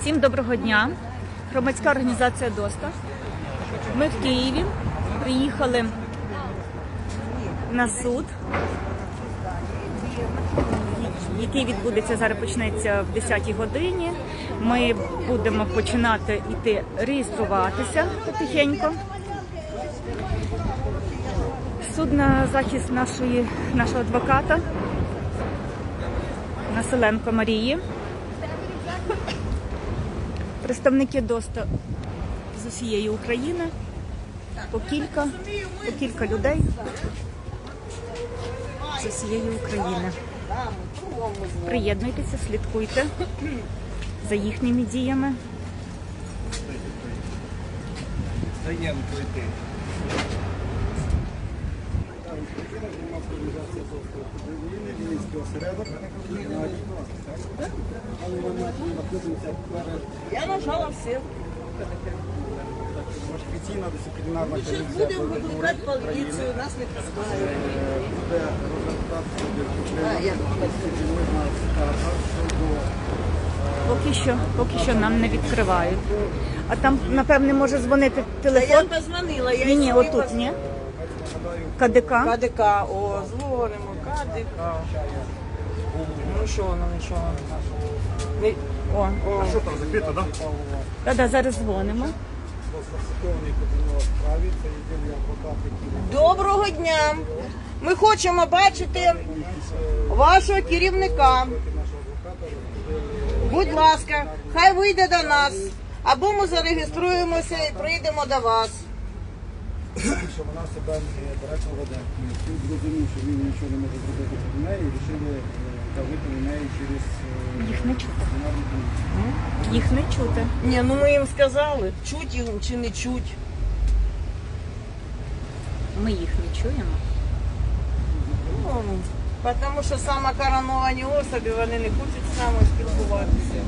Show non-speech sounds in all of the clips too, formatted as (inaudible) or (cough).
Всім доброго дня. Громадська організація ДОСТА. Ми в Києві приїхали на суд, який відбудеться зараз почнеться в 10 годині. Ми будемо починати йти реєструватися потихеньку. Суд на захист нашої, нашого адвоката Населенко Марії. Представники ДОСТа з усієї України. По кілька, по кілька людей з усієї України. Приєднуйтеся, слідкуйте за їхніми діями. Я нажала все. Офіційна дисциплінарна комісія будемо викликати поліцію, нас не пускають. буде розглядати Поки що, поки що нам не відкривають. А там, напевне, може дзвонити Та я телефон. позвонила, я Ні, ні, отут, ні. КДК. КДК, о, дзвонимо, КДК. Ну що воно, нічого. Не- О, О, що там закрито, так? да-да, зараз дзвонимо. Доброго дня. Ми хочемо бачити вашого керівника. Будь ласка, хай вийде до нас. Або ми зареєструємося і прийдемо до вас. Що вона себе директно веде. Суд зрозумів, що він нічого не може зробити проти неї, і вирішили е, давити на неї через е, Їх не чути. Їх не чути. Ні, ну ми їм сказали, чуть їм чи не чуть. Ми їх не чуємо. Ну, тому що саме короновані особи, вони не хочуть з нами спілкуватися.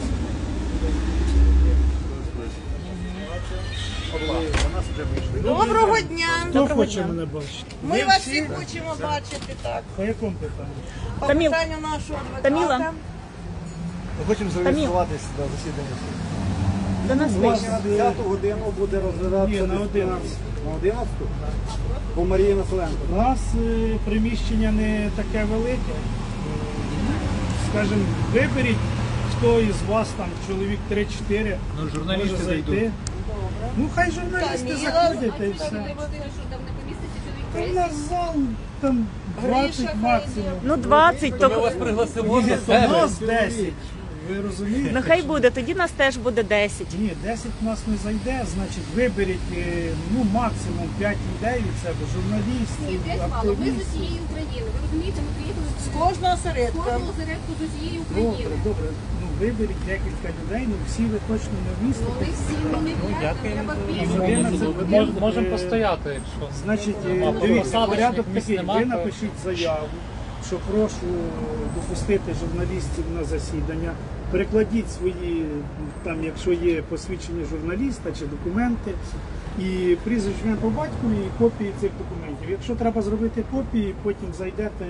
Доброго дня! Хто хоче мене бачити? Ми вас всі хочемо бачити так. По якому питанню? По Таміл. питанню нашого адвоката. Таміла. Ми хочемо зареєструватися до засідання суду. До нас У вас вийшли. на 10 годину буде розглядатися Ні, на дисциплінарна- 11. На 11? По Марії Населенко. У нас е, приміщення не таке велике. Скажімо, виберіть, хто із вас там, чоловік 3-4, Ну, журналісти може зайдуть. Ну хай журналісти заходять і все. Та у нас зал там 20 максимум. Ну, 20, Ми то вас пригласимо Ні, у себе. нас 10. Ви розумієте? ну хай буде, тоді нас теж буде 10. Ні, 10 в нас не зайде, значить виберіть е, ну, максимум 5 людей від себе, Ні, журналістів, мало. Ми з активістів. усієї України. Ви розумієте, ми приїхали З з кожного з осередка. кожного зарядку з усієї Добре, України. добре. Ну виберіть декілька людей, ну всі ви точно не Ну, вмістите. це Ми година, можемо е, постояти, якщо. Значить, е, дивіться, посадочних порядок місць такий. нема, Ви то- напишіть заяву, що прошу допустити журналістів на засідання. Перекладіть свої, там, якщо є посвідчення журналіста чи документи, і прізвище по батькові і копії цих документів. Якщо треба зробити копії, потім зайдете,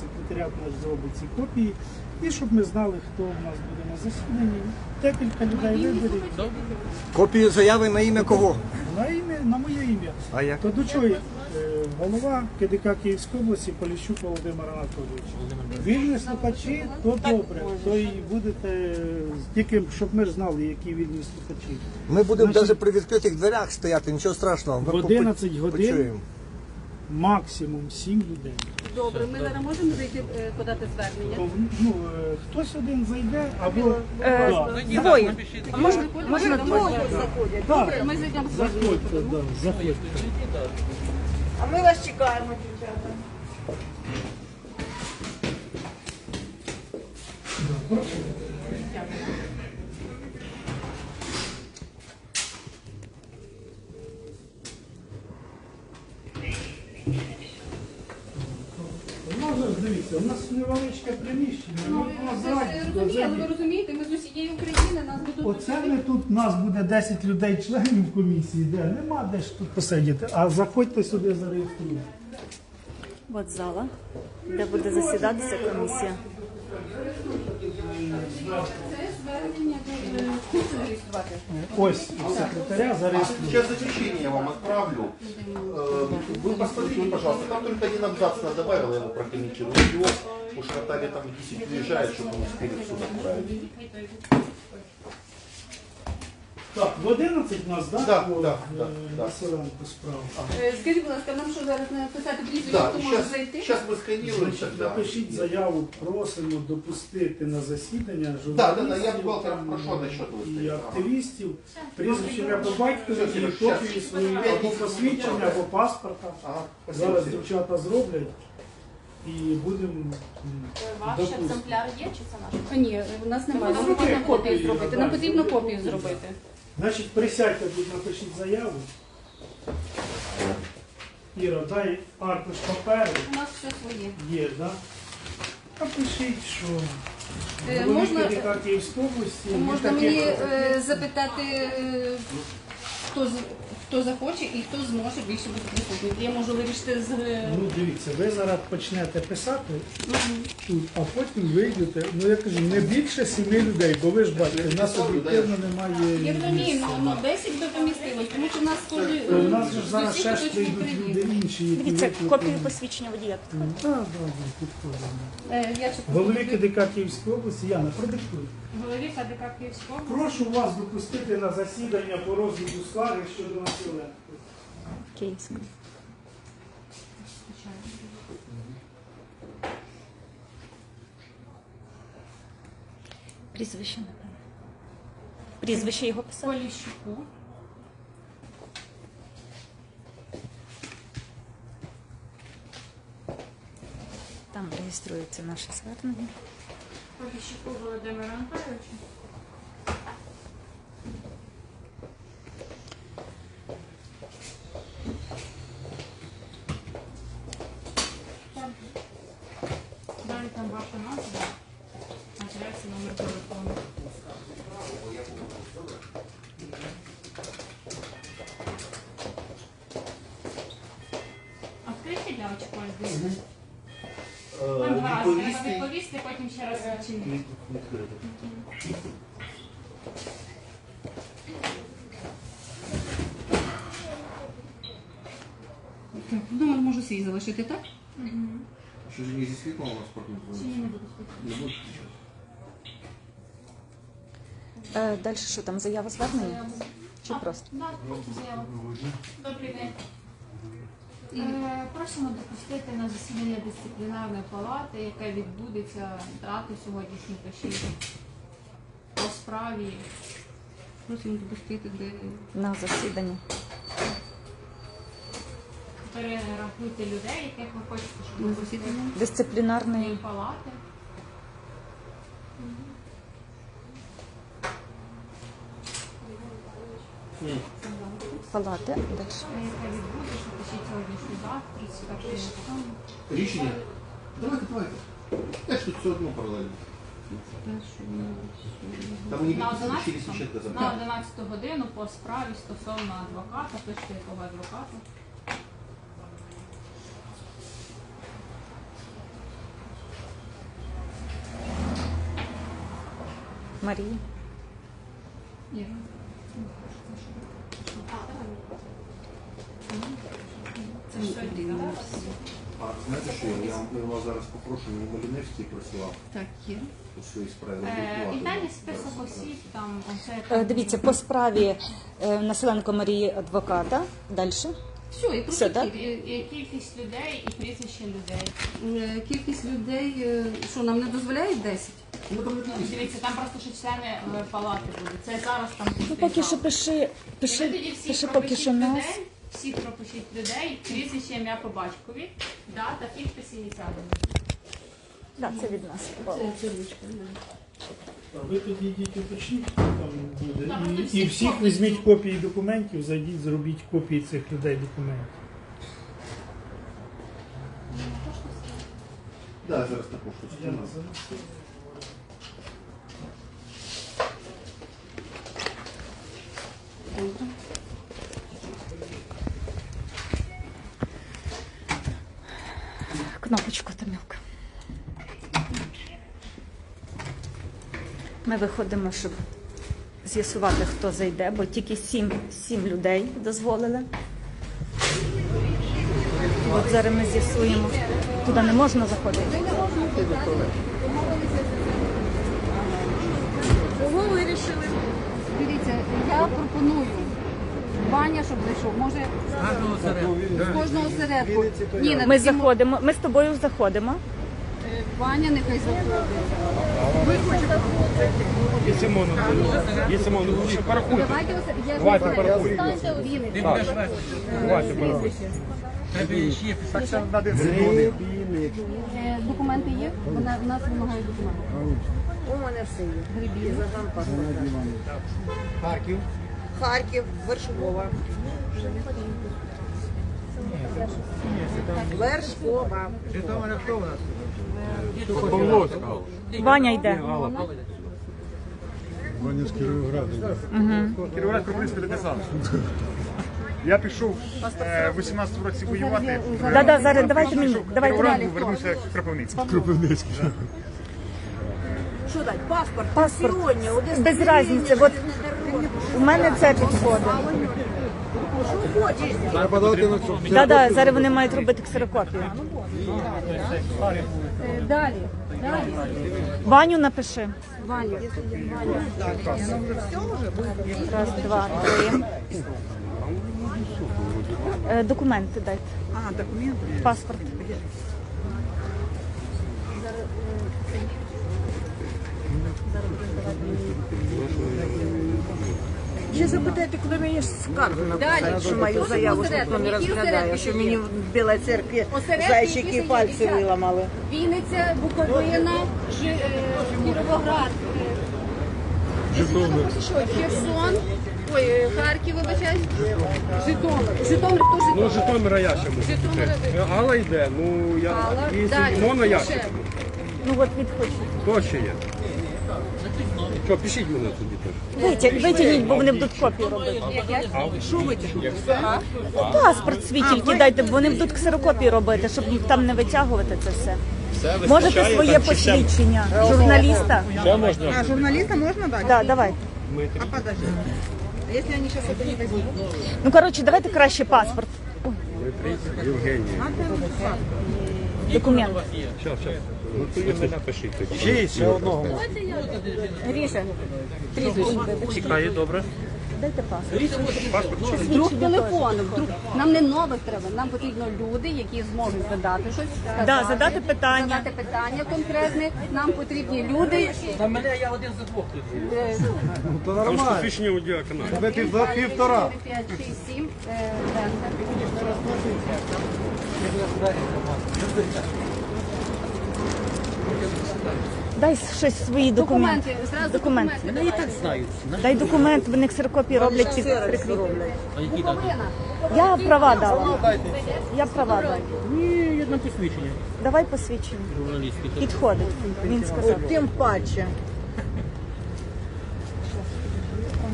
секретаріат наш зробить ці копії, і щоб ми знали, хто в нас буде на засіданні. Декілька людей виберіть. Копію заяви на ім'я кого? На ім'я, на моє ім'я. А як? То до чого голова КДК Київської області Поліщук Володимир Анатолійович. Вільні слухачі, то добре. То і будете е, тільки щоб ми знали, які вільні слухачі. Ми будемо Значить- навіть при відкритих дверях стояти, нічого страшного. Ми В 11 попо- годин. почуємо. Максимум 7 людей. Добре, ми зараз можемо зайти е, подати звернення. То, ну, е, хтось один зайде, або Е, Да. Двоє. А можна, можна двоє? Заходять. Так, Ми зайдемо з заходьте, да, заходьте. А ми вас чекаємо, дівчата. Може, дивіться, у нас невеличке приміщення, Ну, ну, це ж розумію, але ви розумієте, ми з усієї України, нас будуть... Оце ми тут, нас буде 10 людей членів комісії, де нема де ж тут посидіти, а заходьте сюди зареєструйте. От зала, де буде засідатися комісія. Це Ось у секретаря зареєструю. Сейчас заключение я вам отправлю. Э, Вы посмотрите, пожалуйста, там только один абзац она добавила, я его прокомментирую. Его уж Наталья там в 10 уезжает, чтобы мы успели в суд отправить. Так, в 11 у нас, да? Да, да, е, да, да. Населенку справу. Е, Скажіть, будь ласка, нам що зараз написати прізвище, Да, хто може зайти? сейчас мы сканируем Значить, тогда. напишіть заяву, просимо допустити на засідання Да, да, да, я там, прошу насчет і активістів, прізвище ім'я по батькові, і Щас, копії свої або посвідчення, або паспорта. Ага, спасибо, Зараз дівчата зроблять і будемо м, Ваш допустимо. екземпляр є чи це наш? Ні, у нас немає. Нам потрібно копії копію зробити. Нам потрібно копію зробити. Значить, присядьте тут, напишіть заяву. Іра, дай аркуш паперу. У нас все своє. Є, так? Да? Напишіть, що Е, голові можна- Київської області. ми Можна таке мені е, запитати, е, хто, з- хто захоче і хто зможе більше бути присутнім. Я можу вирішити з... е, Ну, дивіться, ви зараз почнете писати тут, а потім вийдете. Ну я кажу, не більше сіми людей, бо ви ж бачите, в нас об'єктивно немає. Я розумію, місця. ну, ну 10 би помістилось, тому що в нас кожен... Е, У нас же ж зараз ще ж прийдуть люди інші, які Дивіться, копію посвідчення водія. Так, так, так, підходимо. Е, Я ще Голові КДК Київської області, Яна, продиктуй. Голові КДК Київського. Прошу вас допустити на засідання по розгляду скарги щодо населення. Київська. Прізвище, напевно. Прізвище його писав. Поліщуку. Там реєструється наше звернення. Володимира Анатолійовича. Далі там ваша назва, адреса, номер телефону. А вкрийте для очко здесь. Там два рази треба Відповісти. відповісти, потім ще раз відчинити. Так, номер можу свій залишити, так? Что же не здесь видно у Чи ні, не буду Не. Е, далі що там, заява звернення? Чи просто? Так, просто заяву. Добрий день. Е, Просимо допустити на засідання дисциплінарної палати, яке відбудеться дату сьогоднішню пишіть по справі. Просимо допустити, де На засідання. Перерахуйте людей, яких ви хочете, щоб допустити засідання. Дисциплінарної палати. палати. Далі. Яке відбуде, що пишіть сьогоднішню дату, 31 числа. Рішення? Давайте, давайте. Так что все одно параллельно. Там не На видно, через 11 человека на 11 годину по справі стосовно адвоката, пишете якого адвоката. Марія. Іра. Це ж сьогодні. А знаєте що, я, я вас зараз попрошу, мені Маліневський присилав Так, є. у своїй справі. Е, І далі список осіб, там оце Е, Дивіться, по справі е, Населенко Марії адвоката. Далі. Все, і Все, просто так? І- і кількість людей і прізвище людей. Е, Кількість людей, е, що нам не дозволяють 10? Ну, там. Дивіться, там просто ще члени е, палати будуть. Це зараз там Ну поки що пиши, І ви пиши, всіх пиши поки пропишіть що нас. людей, всіх пропишіть людей, прізвище, ім'я по батькові, дата, підпис, ініціали. Да, це від нас. Це ручка. А Ви тоді йдіть уточніть, хто там буде. Там І, всі і всіх копії. візьміть копії документів, зайдіть, зробіть копії цих людей документів. Да, зараз також. Я скину. зараз- Ми виходимо, щоб з'ясувати, хто зайде, бо тільки сім, сім людей дозволили. От зараз ми з'ясуємо. Туди не можна заходити. Кого вирішили? Дивіться, я пропоную. Ваня, щоб зайшов. Може, з кожного осередку. Ніна, Ми заходимо, ми з тобою заходимо. Е, Ваня нехай заходить. Ви хочете Якщо можна, лучше порахуйте. Давайте порахуємо. станьте у Вінниці. Давайте порахуйте. Грибіник. Е, Документи є? Вона в нас вимагають документи. У мене все є. Грибів. Харків. Харків, Вершкова. Вершкова. Павловська. Ваня йде. Кіровоград Кропивницький десант. Я пішов е, в 18 році воювати. Да, да, зараз давайте мені. Давайте Кіровоград мені. в Кропивницький. Що дати? Паспорт, Паспорт. пенсіонні, один Без різниці. От у мене це підходить. Треба дати на. Да, да, зараз вони мають робити ксерокопію. Далі. Далі. Ваню напиши. Ваня. Раз, два, три. Е, Документи дайте. А, документи. Паспорт. Ще запитайте, коли мені скаргу написати, що мою заяву осередок. ніхто не розглядає, що мені в Білій церкві зайчики пальці виламали. Вінниця, Буковина, Жи- е, Кіровоград. е, Херсон. Ой, е, Харків, вибачаюсь. Житомир. Житомир, хто Ну, Житомир? Житомира я ще можу. Житомир. Е, Алла йде, ну я якщо Далі. Мона я Ще. ще. Ну от відходь. Хто ще є? Що, пишіть мене тоді теж. Витяг, витягніть, бо вони будуть копію робити. Паспорт свій тільки дайте, бо вони будуть ксерокопії робити, щоб там не витягувати це все. Можете своє посвідчення журналіста? А журналіста можна дати? Да, давайте. А подожди. А якщо вони зараз це не візьмуть? Ну коротше, давайте краще паспорт. Євгенія. Документ. Щас, щас. Ну, то ви мене пишіть тоді. Ще є ще одного. Гріша, Чекає, добре. дайте паспорт. Вдруг телефон, вдруг нам не нових треба. Нам потрібно люди, які зможуть задати щось, сказати, Да, задати питання. задати питання конкретне. Нам потрібні люди. На мене я один за двох тут. е, То Там ж нормально. посвідчення у діакана. Тебе півтора. півтора. 5, 6, 7, е, Бендер. Дай щось свої документи. Документи, зразу Документи. документи. Мене і так знають. Дай документ, вони ксерокопії роблять під прикріплення. а які так? Я права дала. Я права дала. Ні, одне посвідчення Давай посвідчення. Підходить. Він сказав. Тим паче.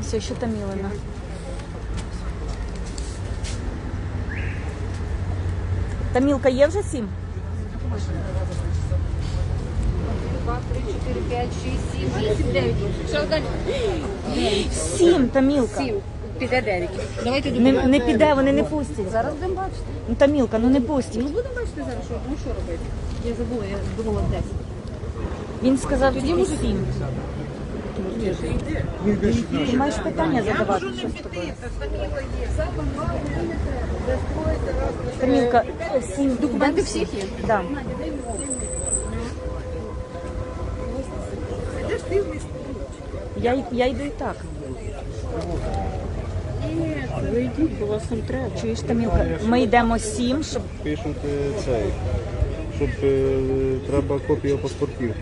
Все, що там Мілина. Тамілка є вже сім? 2, 3, 4, 5, 6, 7, 8, 9. Що далі? Сім, Тамілка. 7. Піде 9. Давайте Не, не піде, вони не пустять. Зараз будемо бачити. Ну, Тамілка, ну не пустять. Ну будемо бачити зараз, що, ну, що робити. Я забула, я думала 10. Він сказав тільки сім. Ти маєш питання задавати щось таке. Тамілка, сім Документи всіх є? Да. Я, й- я йду і так. Ви йдіть, бо вас там треба. Чуєш, Тамілка? Ми йдемо сім, щоб Пишуть цей, щоб е, треба копію паспортів.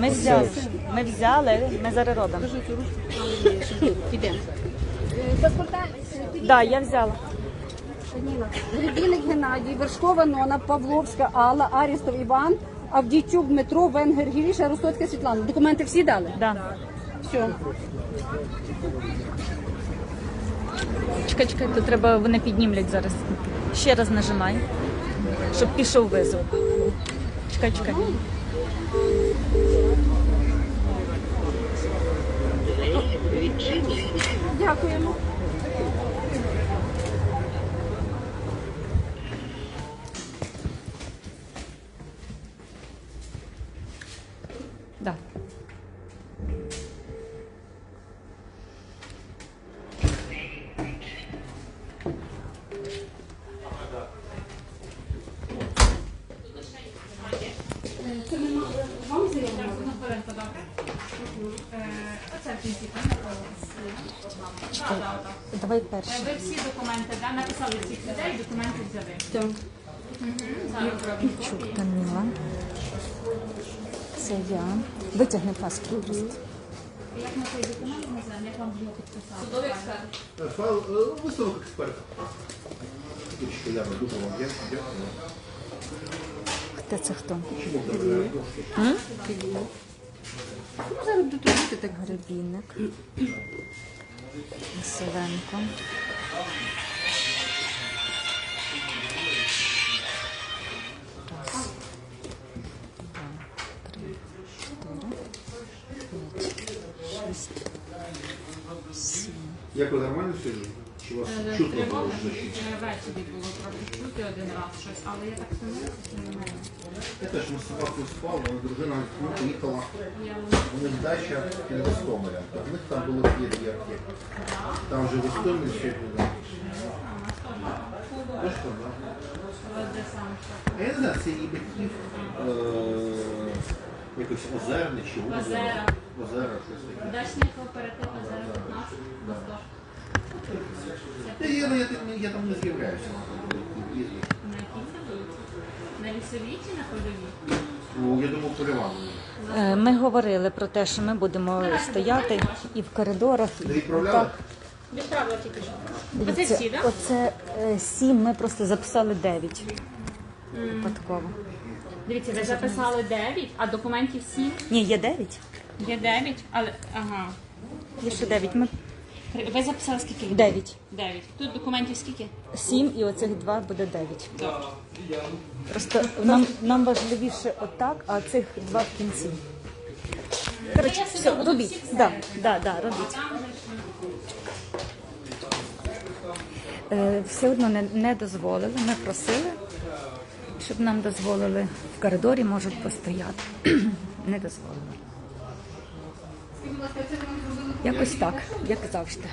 ми взяли. Ми взяли, ми зараз робимо. Підемо. Паспорта. Да, я взяла. Гребінник Геннадій, Вершкова Нона, Павловська Алла, Арістов Іван, Авдійчук Дмитро, Венгер Гіріша, Ростоцька Світлана. Документи всі дали? Да. Все. Чекай, чекай, то треба, вони піднімлять зараз. Ще раз нажимай, щоб пішов визов. Чекай, чекай. Дякуємо. Так. Давай Е. Ви всі документи, да? написали всіх людей, документи взяли. Так. Зараз робимо Чук. Таміла. Це я. Витягни паспорт. Як на цей документ називаємо, як вам було підписати? Судовий експерт. Е, Файл е, висновок експерта. Я дякую. Хто це хто? Чому? Ну, зараз буду робити так гребінник. Василенко. Раз, два, три, чотири, п'ять, шість, нормально сьогодні? Чи вас Е, чутно було Тривога вночі? е, ввечері було трохи чути один раз щось, але я так сумніваюся, що не. Я теж на собаку спав, але дружина ну, поїхала. Я У них дача біля Гостомеля. У них там було дві дві. Там вже Гостомель сьогодні. да. Точно, да? е, де саме що? А Я не знаю, це її батьків. е, Якось озерне чи озеро. Озера. Озеро, щось таке. Дачний кооператив зараз 15 Моздок. Я, я, я, я, я там не з'являюся. На якій це вулиці? На лісовій чи на польовій? Ну, Я думав, Поливану. Е, Ми говорили про те, що ми будемо стояти і в коридорах. І Не відправляли? так. Відправила тільки що. Оце Дивіться, всі, так? оце е, сім, ми просто записали дев'ять. Випадково. Дивіться, ви записали 9, а документів 7. Ні, є дев'ять. Є 9, але ага. Є ще дев'ять. Ми Ви записали скільки? дев'ять. 9. Тут документів скільки? Сім і оцих два буде дев'ять. Добре. Просто нам, нам важливіше отак, а цих два в кінці. Коротше, все, робіть. Да, да, да, робіть. Е, все одно не, не дозволили. Ми просили, щоб нам дозволили в коридорі можуть постояти. (clears throat) не дозволили. Якось так, як завжди.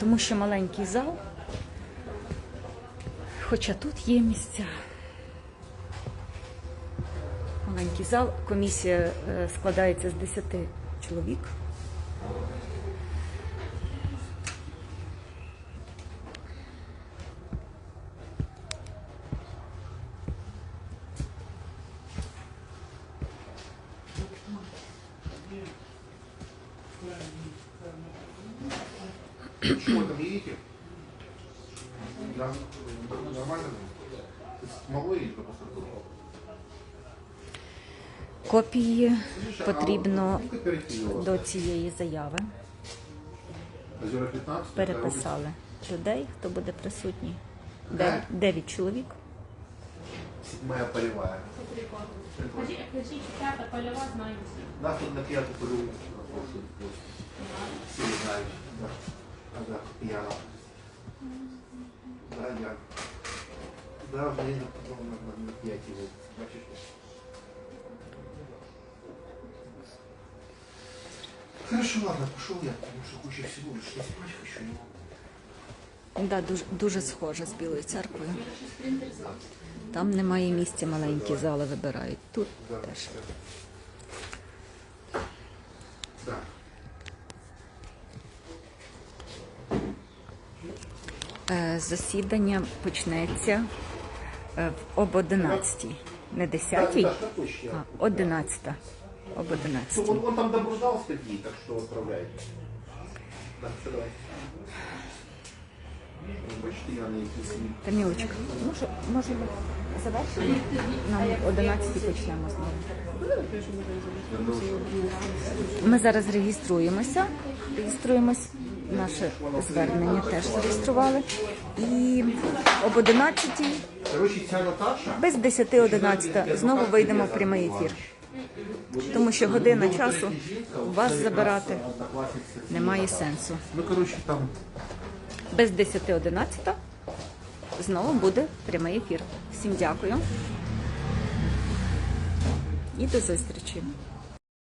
Тому що маленький зал, хоча тут є місця. Маленький зал, комісія е, складається з 10 чоловік. Что вы там едете? Да. Нормально? Могло їхати просто тут? Копії потрібно до цієї заяви. Переписали людей, хто буде присутній. Дев'ять чоловік. Седьмая полевая. Польова знаю тут на пятую полевую. Все. Да. Пьяна. Да, я. Да, блин, потом на, пять его. Бачишь? Хорошо, ладно, пошел я, потому что куча всего, я спать хочу. но- Да, дуже, дуже схоже з Білою церквою. Там немає місця, маленькі зали вибирають. Тут теж. Засідання почнеться е, об 11. Не 10, Да, да, какой ще? а 11. Об Ну, 11. он, он там добружал статьи, так что отправляйте. Да, все, давай. Якісь Тамілочка, може, може ми завершимо? Нам 11 почнемо знову. Ми зараз реєструємося. Реєструємось. Наше звернення теж зареєстрували. І об 11 Короче, без 10-11 знову вийдемо в прямий ефір. Тому що година часу вас забирати немає сенсу. Без 10.11 знову буде прямий ефір. Всім дякую і до зустрічі.